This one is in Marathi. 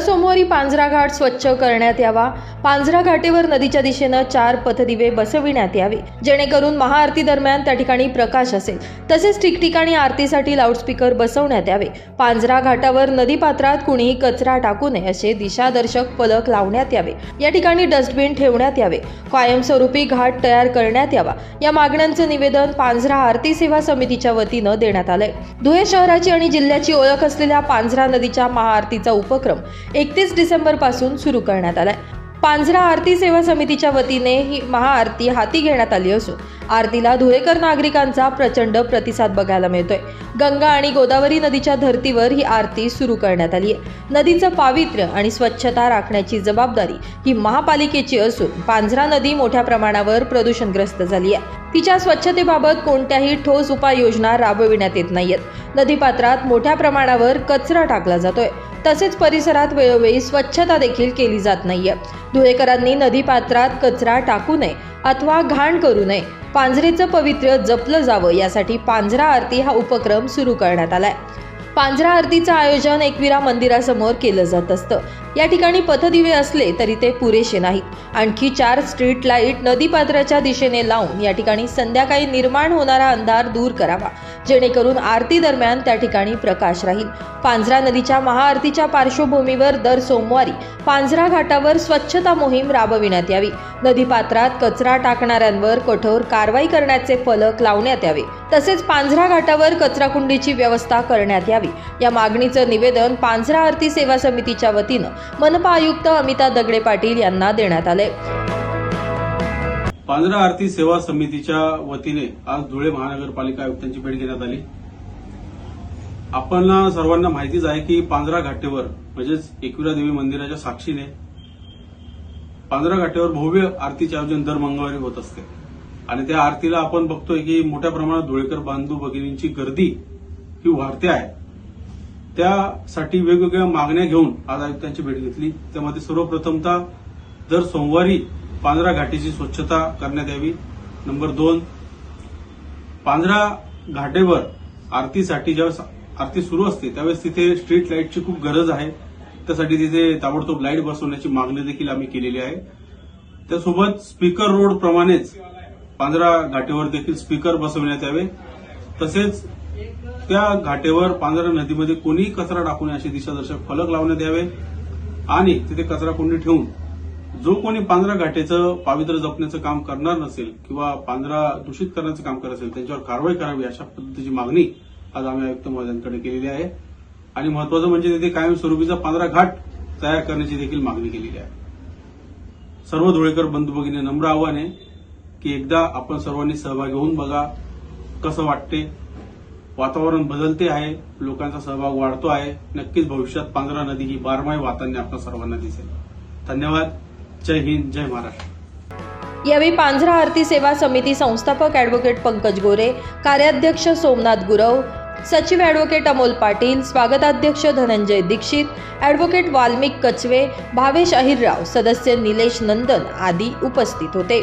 सोमवारी पांझरा घाट स्वच्छ करण्यात यावा. पांझरा घाटेवर नदीच्या दिशेनं चार पथदिवे बसविण्यात यावे. जेणेकरून महाआरती दरम्यान त्या ठिकाणी प्रकाश असेल. तसेच ठिकठिकाणी आरतीसाठी लाऊडस्पीकर बसवण्यात यावे. पांझरा घाटावर नदीपात्रात कुणीही कचरा टाकू नये असे दिशादर्शक फलक लावण्यात यावे. या ठिकाणी डस्टबिन ठेवण्यात यावे. कायमस्वरूपी घाट तयार करण्यात यावा. या मागण्यांचं निवेदन पांझरा आरती सेवा समितीच्या वतीनं देण्यात आलंय. धुळे शहराची आणि जिल्ह्याची ओळख असलेल्या पांझरा नदीच्या महाआरतीचा उपक्रम एकतीस डिसेंबरपासून सुरू करण्यात आला आहे पांझरा आरती सेवा समितीच्या वतीने ही महाआरती हाती घेण्यात आली असून आरतीला धुळेकर नागरिकांचा प्रचंड प्रतिसाद बघायला मिळतोय. गंगा आणि गोदावरी नदीच्या धर्तीवर ही आरती सुरू करण्यात आली आहे. नदीचं पावित्र्य आणि स्वच्छता राखण्याची जबाबदारी ही महापालिकेची असून पांझरा नदी मोठ्या प्रमाणावर प्रदूषणग्रस्त झाली आहे. तिच्या स्वच्छतेबाबत कोणत्याही ठोस उपाययोजना राबविण्यात येत नाहीयेत. नदीपात्रात मोठ्या प्रमाणावर कचरा टाकला जातोय. तसेच परिसरात वेळोवेळी स्वच्छता देखील केली जात नाहीये. धुळेकरांनी नदीपात्रात कचरा टाकू नये अथवा घाण करू नये. पांझरेचं पवित्र्य जपलं जावं यासाठी पांझरा आरती हा उपक्रम सुरू करण्यात आलाय. पांझरा आरतीचं आयोजन एकविरा मंदिरासमोर केलं जात असतं. या ठिकाणी पथदिवे असले तरी ते पुरेसे नाहीत. आणखी चार स्ट्रीट लाइट नदीपात्राच्या दिशेने लावून या ठिकाणी संध्याकाळी निर्माण होणारा अंधार दूर करावा. जेणेकरून आरती दरम्यान त्या ठिकाणी प्रकाश राहील. पांझरा नदीच्या महाआरतीच्या पार्श्वभूमीवर दर सोमवारी पांझरा घाटावर स्वच्छता मोहीम राबविण्यात यावी. नदीपात्रात कचरा टाकणाऱ्यांवर कठोर कारवाई करण्याचे फलक लावण्यात यावे. तसेच पांझरा घाटावर कचराकुंडीची व्यवस्था करण्यात यावी. या मागणीचं निवेदन पांझरा आरती सेवा समितीच्या वतीनं मनपा आयुक्त अमिता दगडे पाटील यांना देण्यात आले पांढरा आरती सेवा समितीच्या वतीने आज धुळे महानगरपालिका आयुक्तांची भेट घेण्यात आली. आपण सर्वांना माहितीच आहे की पांजरा घाटेवर म्हणजेच एकविरा देवी मंदिराच्या साक्षीने पांढरा घाटेवर भव्य आरतीचे आयोजन दर मंगळवारी होत असते. आणि त्या आरतीला आपण बघतोय की मोठ्या प्रमाणात धुळेकर बांधू भगिनींची गर्दी ही वाढते आहे. त्यासाठी वेगवेगळ्या मागण्या घेऊन आज आयुक्तांची भेट घेतली. त्यामध्ये सर्वप्रथमतः दर सोमवारी पांढरा घाटीची स्वच्छता करण्यात यावी. नंबर दोन पांजरा घाटेवर आरतीसाठी ज्यावेळेस आरती सुरू असते त्यावेळेस तिथे स्ट्रीट लाईटची खूप गरज आहे. त्यासाठी तिथे ताबडतोब लाइट बसवण्याची मागणी देखील आम्ही केलेली आहे. त्यासोबत स्पीकर रोड प्रमाणेच पांढरा घाटेवर देखील स्पीकर बसवण्यात यावे. तसेच त्या घाटेवर पांझरा नदीमध्ये कोणीही कचरा टाकू नये असे दिशादर्शक फलक लावण्यात यावे. आणि तिथे कचरा कुंडी ठेवून जो कोणी पांढरा घाटेचं पावित्र्य जपण्याचं काम करणार नसेल किंवा पांजरा दूषित करण्याचं काम करत असेल त्यांच्यावर कारवाई करावी अशा पद्धतीची मागणी आज आम्ही आयुक्त महोदयांकडे केलेली आहे. आणि महत्वाचं म्हणजे तिथे कायमस्वरूपीचा पांढरा घाट तयार करण्याची देखील मागणी केलेली आहे. सर्व धुळेकर बंधू भगिनी नम्र आव्हान आहे की एकदा आपण सर्वांनी सहभागी होऊन बघा. कसं वाटते? वातावरण बदलते आहे लोकांचा सहभाग वाढतो आहे. नक्कीच भविष्यात पांढरा नदी ही बारमाही वातांनी आपल्या सर्वांना दिसेल. धन्यवाद. जय हिंद जय महाराष्ट्र. यावेळी पांझरा आरती सेवा समिती संस्थापक ॲडव्होकेट पंकज गोरे कार्याध्यक्ष सोमनाथ गुरव सचिव ॲडव्होकेट अमोल पाटील स्वागताध्यक्ष धनंजय दीक्षित ॲडव्होकेट वाल्मिक कचवे भावेश अहिरराव सदस्य निलेश नंदन आदी उपस्थित होते.